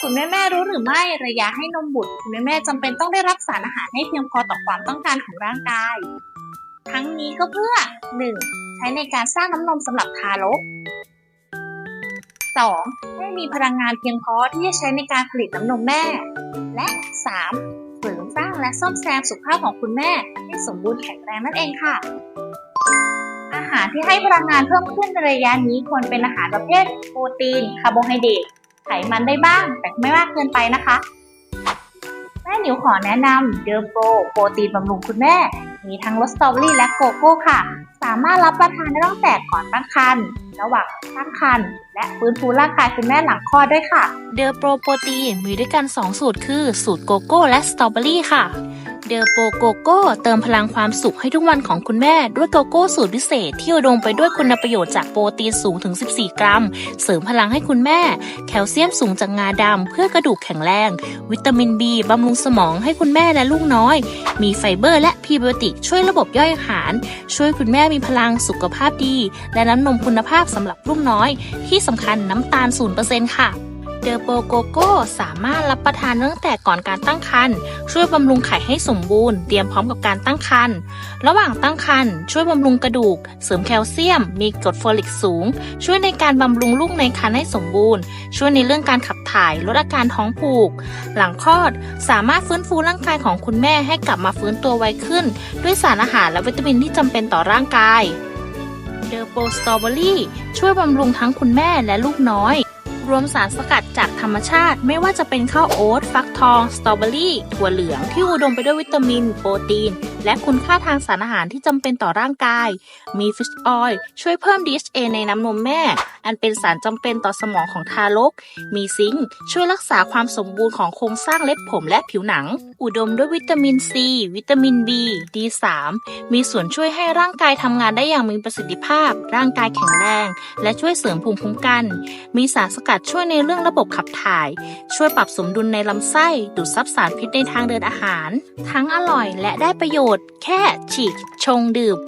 คุณแม่แม่รู้หรือไม่ระยะให้นมบุตร คุณแม่แม่จำเป็นต้องได้รับสารอาหารให้เพียงพอต่อความต้องการของร่างกาย ทั้งนี้ก็เพื่อ 1. ใช้ในการสร้างน้ำนมสำหรับทารก 2. ให้มีพลังงานเพียงพอที่จะใช้ในการผลิตน้ำนมแม่ และ 3. เสริมสร้างและซ่อมแซมสุขภาพของคุณแม่ให้สมบูรณ์แข็งแรงนั่นเองค่ะ อาหารที่ให้พลังงานเพิ่มขึ้นในระยะนี้ควรเป็นอาหารประเภทโปรตีนคาร์โบไฮเดรต ไขมันได้บ้าง แต่ไม่มากเกินไปนะคะแม่หนิวขอแนะนำเดอร์โปรโปรตีนบำรุงคุณแม่ มีทั้งรสสตรอเบอรี่และโกโก้ค่ะ สามารถรับประทานได้ตั้งแต่ก่อนตั้งครรภ์ระหว่างตั้งครรภ์และฟื้นฟูร่างกายคุณแม่หลังคลอดด้วยค่ะ เดอร์โปรโปรตีนมีด้วยกัน 2 สูตรคือ สูตรโกโก้และสตรอเบอรี่ค่ะ เดอโปรโกโก้เติมพลังความสุขให้ทุกวันของคุณแม่ ด้วยโกโก้สูตรพิเศษที่อุดมไปด้วยคุณประโยชน์จากโปรตีนสูงถึง 14 กรัม เสริมพลังให้คุณแม่ แคลเซียมสูงจากงาดำเพื่อกระดูกแข็งแรง วิตามิน B บำรุงสมองให้คุณแม่และลูกน้อย มีไฟเบอร์และพรีไบโอติกช่วยระบบย่อยอาหาร ช่วยคุณแม่มีพลังสุขภาพดี และน้ำนมคุณภาพสำหรับลูกน้อย ที่สำคัญน้ำตาล0%ค่ะ เดอร์โปโกโก้สามารถรับประทานตั้งแต่ก่อนการตั้งครรภ์ช่วยบำรุงไข่ให้สมบูรณ์เตรียมพร้อมกับการตั้งครรภ์ระหว่างตั้งครรภ์ช่วยบำรุงกระดูก เสริมแคลเซียม มีกรดโฟลิกสูง ช่วยในการบำรุงลูกในครรภ์ให้สมบูรณ์ ช่วยในเรื่องการขับถ่ายลดอาการท้องผูก หลังคลอดสามารถฟื้นฟูร่างกายของคุณแม่ให้กลับมาฟื้นตัวไวขึ้น ด้วยสารอาหารและวิตามินที่จำเป็นต่อร่างกายเดอร์โปสตรอเบอรี่ช่วยบำรุงทั้งคุณแม่และลูกน้อย รวมสารสกัดจากธรรมชาติไม่ว่าจะเป็นข้าวโอ๊ตฟักทอง สตรอเบอรี่ ถั่วเหลืองที่อุดมไปด้วยวิตามิน โปรตีน และคุณค่าทางสารอาหารที่จำเป็นต่อร่างกาย มีฟิชออยล์ช่วยเพิ่ม DHA ในน้ำนมแม่ อันเป็นสารจำเป็นต่อสมองของทารก มีซิงค์ช่วยรักษาความสมบูรณ์ของโครงสร้างเล็บผมและผิวหนัง อุดมด้วยวิตามิน C วิตามิน B D3 มีส่วนช่วยให้ร่างกายทำงานได้อย่างมีประสิทธิภาพ ร่างกายแข็งแรง และช่วยเสริมภูมิคุ้มกัน มีสารสกัดช่วยในเรื่องระบบขับถ่าย ช่วยปรับสมดุลในลำไส้ ดูดซับสารพิษในทางเดินอาหาร ทั้งอร่อยและได้ประโยชน์ แค่ฉีกชงดื่ม